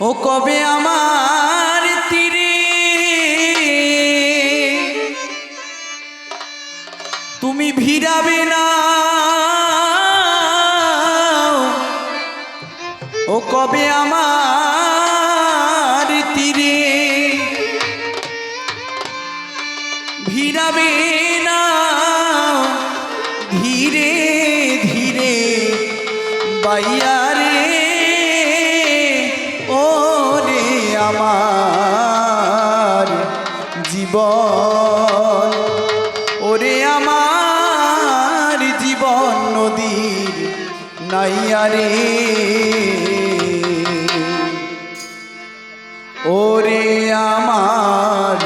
ও কবে আমার তীরে? তুমি ভিড়াবে না। ও কবে আমার তীরে? ভিড়াবে না। ধীরে ধীরে বাইয়ারে ওরে আমার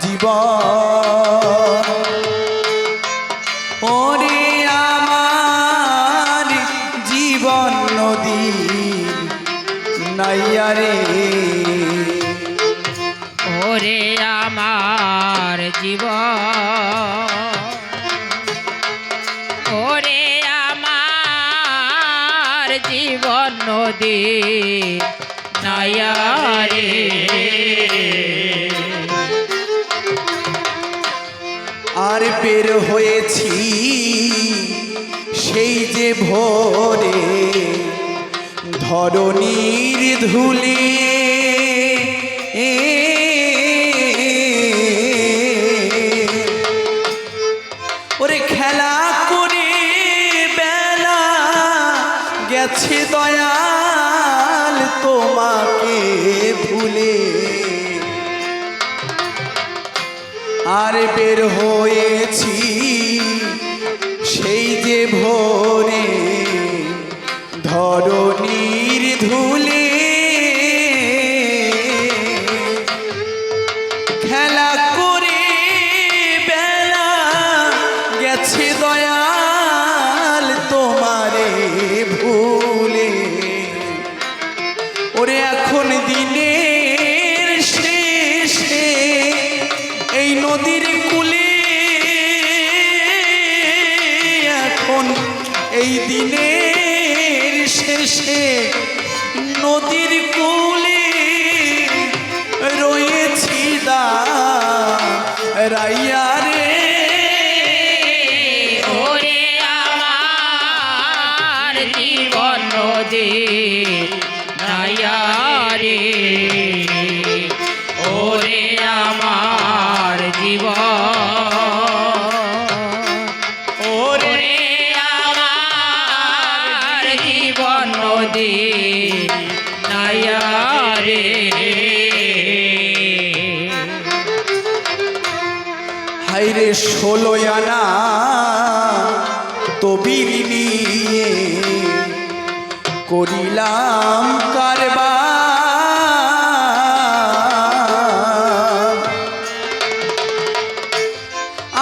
জীবন। ওরে আমার জীবন নদীর নাইয়ারে ওরে আমার জীবন। ওরে আমার জীবন নদী নয়ারে। আর বের হয়েছি সেই যে ভোরে, ধরণীর ধুলে। ওরে খেলা করে বেলা গেছে দয়াল আর বের হয়েছি। সেই যে ভোরে নদীর কূলে এখন এই দিনের শেষে নদীর কূলে রয়েছি দা রাইয়া রে। ওরে আমার জীবন নদী নয়ারে ওরে ষোলো আনা তবির নিয়ে করিলাম কারবার।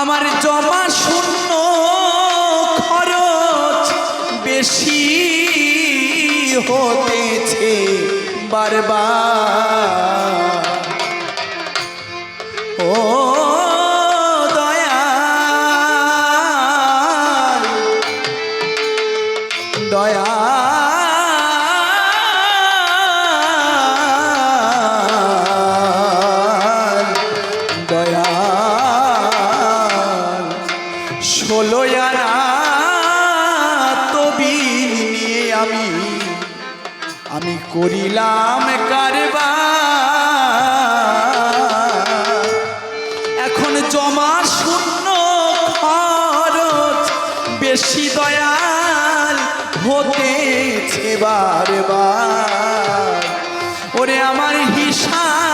আমার জমা শূন্য খরচ বেশি হতেছে বারবার। ও ষোলো আনা তবিল নিয়ে আমি আমি করিলাম কারবার। এখন জমা শূন্য খরচ, বেশি দয়াল হতেছে বারবার। ওরে আমার হিসাবের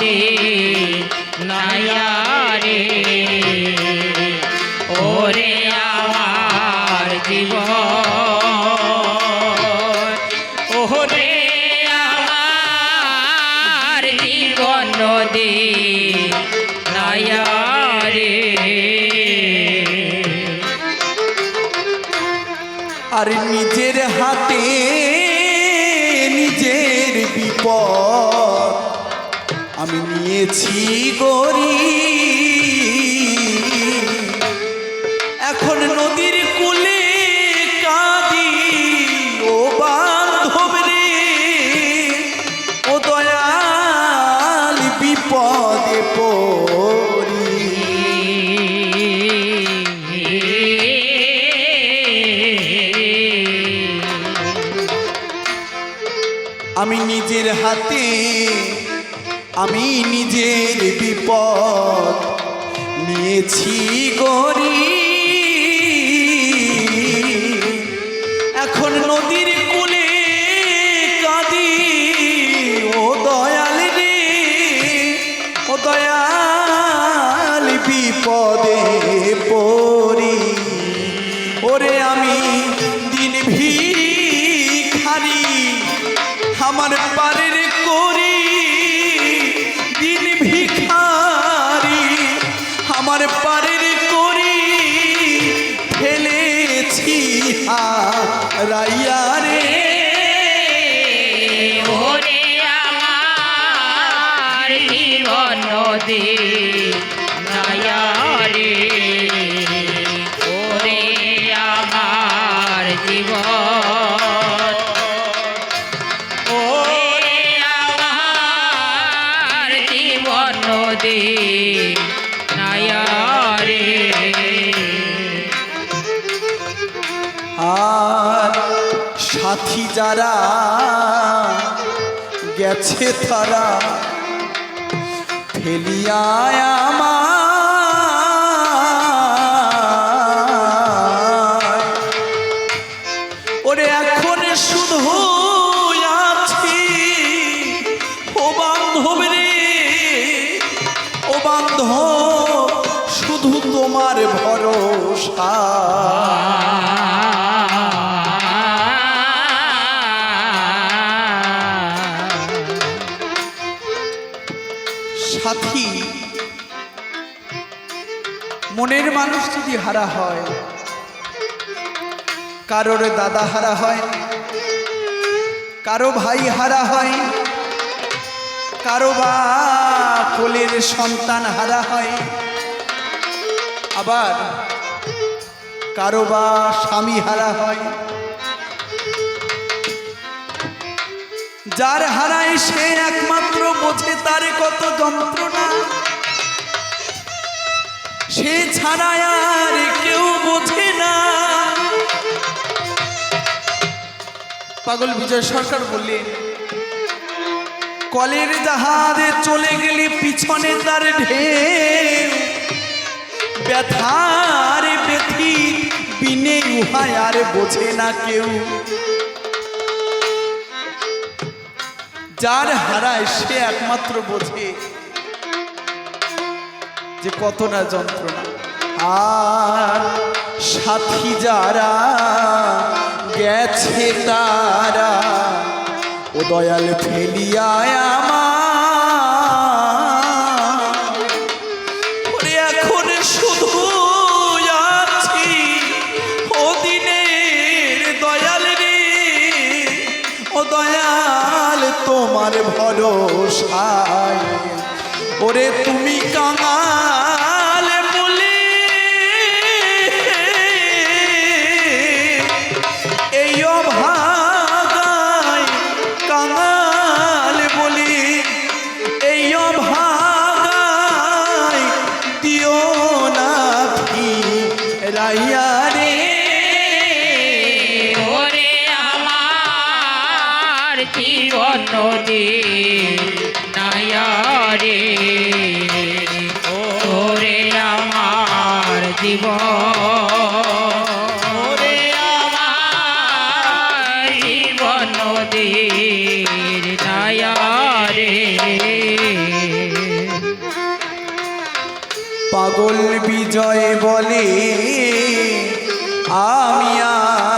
নদী নয়ারে ওরে আমার জীবন, ওরে আমার জীবন নদী নয়ারে আর নিজের হাতে নিজের বিপদ আমি নিয়েছি গরি এখন নদীর কূলে কাঁদি, ও বান্ধব রে। ও দয়াল বিপদে পড়ি। আমি নিজের হাতে আমি নিজের বিপদ নিয়েছি গরি আমার পারের করি ফেলেছি হারাইয়া রে। ওরে আমার জীবন নদী নদী সাথী যারা গেছে তারা ফেলিয়ায় আমার সাথী। মনের মানুষ যদি হারা হয়, কারোর দাদা হারা হয়, কারও ভাই হারা হয়, কারও বা কোলের সন্তান হারা হয়, আবার কারও বা স্বামী হারা হয় যার হারায় সে একমাত্র বোঝে তার কত যন্ত্রণা। সে ছাড়া আর কেউ বোঝে না। পাগল বিজয় সরকার বললেন, কলের জাহাজে চলে গেলে পিছনে তার ঢেউ। ব্যথার ব্যথি বিনে উহায় আর বোঝে না কেউ। যার হারায় সে একমাত্র বোঝে যে কত না যন্ত্রণা। আর সাথী যারা গেছে তারা ও দয়াল ফেলিয়ায় আমার কাঙাল বলে। এই অভাগায় কাঙাল বলে। এই অভাগায় দিও না রাইয়া রে। ওরে আমার জীবন নদী ওরে জীবন নায়ারে পাগল বিজয় বলে আমি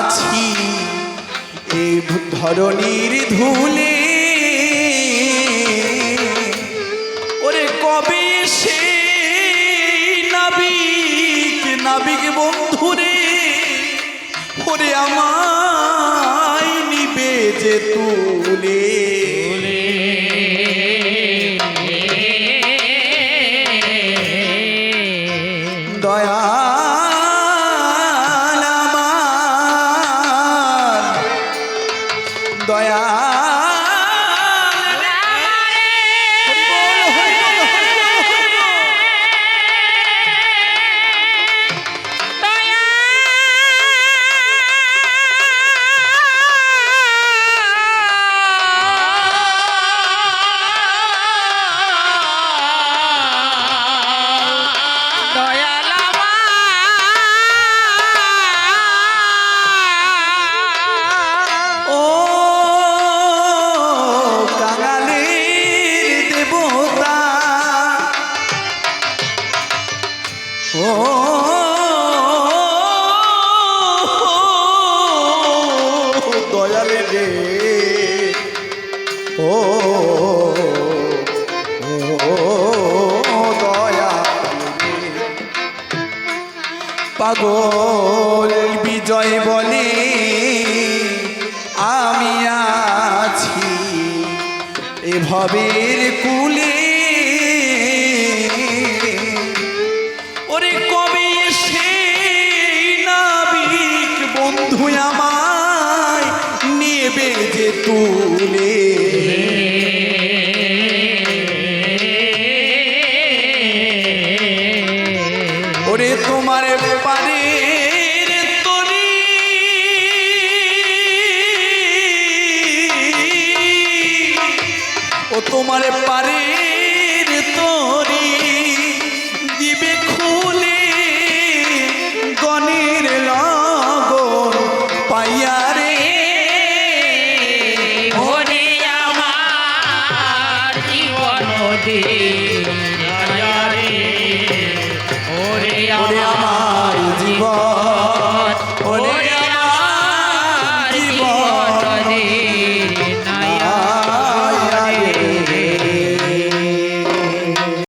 আছি। এই ধরনীর ধুলে আমায় নিবে যে তুলে। এ ভবের কুলে। ওরে কবে সেই নাবিক বন্ধু আমায় নেবে যে তুলে? ওরে তোমার পারের তোমার পারের